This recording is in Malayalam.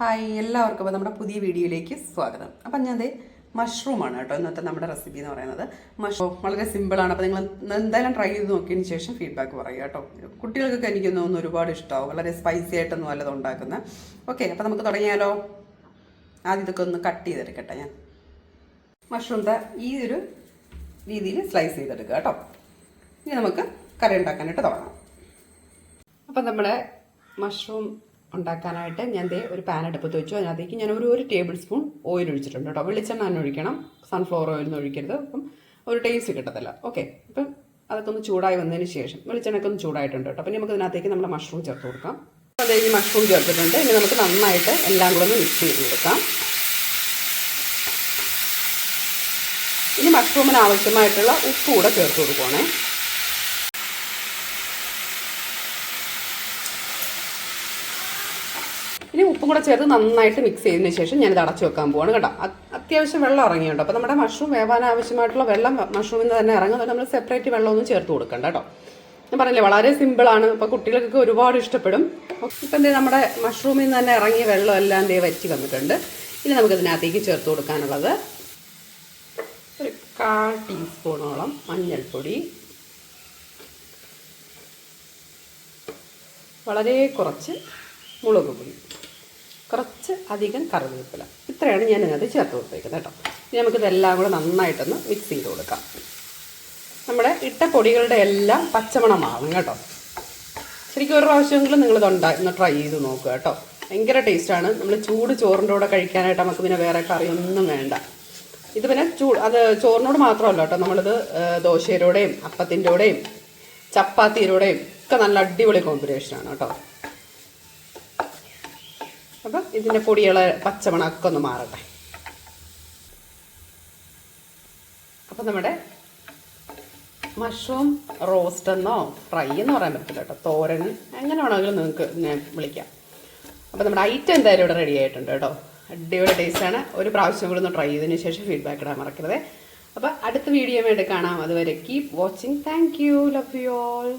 ഹായ് എല്ലാവർക്കും അപ്പോൾ നമ്മുടെ പുതിയ വീഡിയോയിലേക്ക് സ്വാഗതം. അപ്പം ഞാൻ മഷ്റൂമാണ് കേട്ടോ ഇന്നത്തെ നമ്മുടെ റെസിപ്പി എന്ന് പറയുന്നത്. മഷ്റൂം വളരെ സിമ്പിളാണ് അപ്പോൾ നിങ്ങൾ എന്തായാലും ട്രൈ ചെയ്ത് നോക്കിയതിന് ശേഷം ഫീഡ്ബാക്ക് പറയുക കേട്ടോ. കുട്ടികൾക്കൊക്കെ എനിക്ക് തോന്നുന്നു ഒരുപാട് ഇഷ്ടമാവും വളരെ സ്പൈസി ആയിട്ടൊന്നും അല്ലത് ഉണ്ടാക്കുന്നത് ഓക്കെ അപ്പോൾ നമുക്ക് തുടങ്ങിയാലോ? ആദ്യം ഇതൊക്കെ ഒന്ന് കട്ട് ചെയ്തെടുക്കട്ടെ ഞാൻ. മഷ്റൂം താ ഈ ഒരു രീതിയിൽ സ്ലൈസ് ചെയ്തെടുക്കുക കേട്ടോ. ഇനി നമുക്ക് കറി ഉണ്ടാക്കാനായിട്ട് തുടങ്ങാം. അപ്പം നമ്മുടെ മഷ്റൂം ഉണ്ടാക്കാനായിട്ട് ഞാൻ ദേ ഒരു പാൻ അടുപ്പത്ത് വെച്ചു. അതിനകത്തേക്ക് ഞാൻ ഒരു ഒരു ടേബിൾ സ്പൂൺ ഓയിൽ ഒഴിച്ചിട്ടുണ്ട് കേട്ടോ. വെളിച്ചെണ്ണ തന്നെ ഒഴിക്കണം. സൺഫ്ലവർ ഓയിൽ ഒന്നും ഒഴിക്കരുത്. അപ്പം ഒരു ടേസ്റ്റ് കിട്ടത്തില്ല. ഓക്കെ അപ്പം അതൊക്കെ ഒന്ന് ചൂടായി വന്നതിന് ശേഷം വെളിച്ചെണ്ണയൊക്കെ ഒന്ന് ചൂടായിട്ടുണ്ട് കേട്ടോ. അപ്പം നമുക്ക് ഇതിനകത്തേക്ക് നമ്മുടെ മഷ്റൂം ചേർത്ത് കൊടുക്കാം. അപ്പോൾ ഈ മഷ്റൂം ചേർത്തിട്ടുണ്ട്. ഇനി നമുക്ക് നന്നായിട്ട് എല്ലാം കൂടെ ഒന്ന് മിക്സ് ചെയ്ത് കൊടുക്കാം. ഇനി മഷ്റൂമിന് ആവശ്യമായിട്ടുള്ള ഉപ്പ് കൂടെ ചേർത്ത് കൊടുക്കുവാണേ. ഇനി ഉപ്പും കൂടെ ചേർത്ത് നന്നായിട്ട് മിക്സ് ചെയ്തതിന് ശേഷം ഞാനിത് അടച്ചു വെക്കാൻ പോവാണ് കേട്ടോ. അത്യാവശ്യം വെള്ളം ഇറങ്ങിയുണ്ട് അപ്പോൾ നമ്മുടെ മഷ്റൂം വേവാൻ ആവശ്യമായിട്ടുള്ള വെള്ളം മഷ്റൂമിൽ നിന്ന് തന്നെ ഇറങ്ങുന്നത് നമ്മൾ സെപ്പറേറ്റ് വെള്ളമൊന്നും ചേർത്ത് കൊടുക്കണ്ട കേട്ടോ. ഞാൻ പറഞ്ഞില്ലേ വളരെ സിമ്പിളാണ് അപ്പോൾ കുട്ടികൾക്കൊക്കെ ഒരുപാട് ഇഷ്ടപ്പെടും. ഇപ്പം എന്തേ നമ്മുടെ മഷ്റൂമിൽ നിന്ന് തന്നെ ഇറങ്ങിയ വെള്ളം എല്ലാം എന്തേ വറ്റി വന്നിട്ടുണ്ട്. ഇനി നമുക്ക് നമുക്കിതിനകത്തേക്ക് ചേർത്ത് കൊടുക്കാനുള്ളത് ഒരു കാൽ ടീസ്പൂണോളം മഞ്ഞൾപ്പൊടി. വളരെ കുറച്ച് മുളക് പൊടി. കുറച്ച് അധികം കറിവേപ്പില. ഇത്രയാണ് ഞാൻ ഇതിനകത്ത് ചേർത്ത് കൊടുത്തേക്കുന്നത് കേട്ടോ. ഇനി നമുക്കിതെല്ലാം കൂടെ നന്നായിട്ടൊന്ന് മിക്സ് ചെയ്ത് കൊടുക്കാം. നമ്മുടെ ഇട്ട പൊടികളുടെ എല്ലാം പച്ചമണമാവും കേട്ടോ. ശരിക്കും ഒരു പ്രാവശ്യമെങ്കിലും നിങ്ങളിത് ഉണ്ടാ ഒന്ന് ട്രൈ ചെയ്ത് നോക്കുക കേട്ടോ. ഭയങ്കര ടേസ്റ്റാണ് നമ്മൾ ചൂട് ചോറിന്റെ കൂടെ കഴിക്കാനായിട്ട് നമുക്ക് പിന്നെ വേറെ കറിയൊന്നും വേണ്ട. ഇത് പിന്നെ ചൂട് അത് ചോറിനോട് മാത്രമല്ല കേട്ടോ. നമ്മളിത് ദോശയുടെയും അപ്പത്തിന്റെ കൂടെയും ചപ്പാത്തിയുടെയും ഒക്കെ നല്ല അടിപൊളി കോമ്പിനേഷനാണ് കേട്ടോ. അപ്പം ഇതിന്റെ പൊടികളെ പച്ചമണമൊക്കെ ഒന്ന് മാറട്ടെ. അപ്പം നമ്മുടെ മഷ്റൂം റോസ്റ്റ് എന്നോ ഫ്രൈ എന്ന് പറയാൻ പറ്റില്ല കേട്ടോ. തോരൻ എങ്ങനെ വേണമെങ്കിലും നിങ്ങൾക്ക് ഞാൻ വിളിക്കാം. അപ്പോൾ നമ്മുടെ ഐറ്റം എന്തായാലും ഇവിടെ റെഡി ആയിട്ടുണ്ട് കേട്ടോ. അടിപൊളി ടേസ്റ്റാണ് ഒരു പ്രാവശ്യം കൂടി ഒന്ന് ട്രൈ ചെയ്തതിന് ശേഷം ഫീഡ്ബാക്ക് ഇടാൻ മറക്കരുത്. അപ്പോൾ അടുത്ത വീഡിയോ വേണ്ടി കാണാം. അതുവരെ keep watching thank you love you all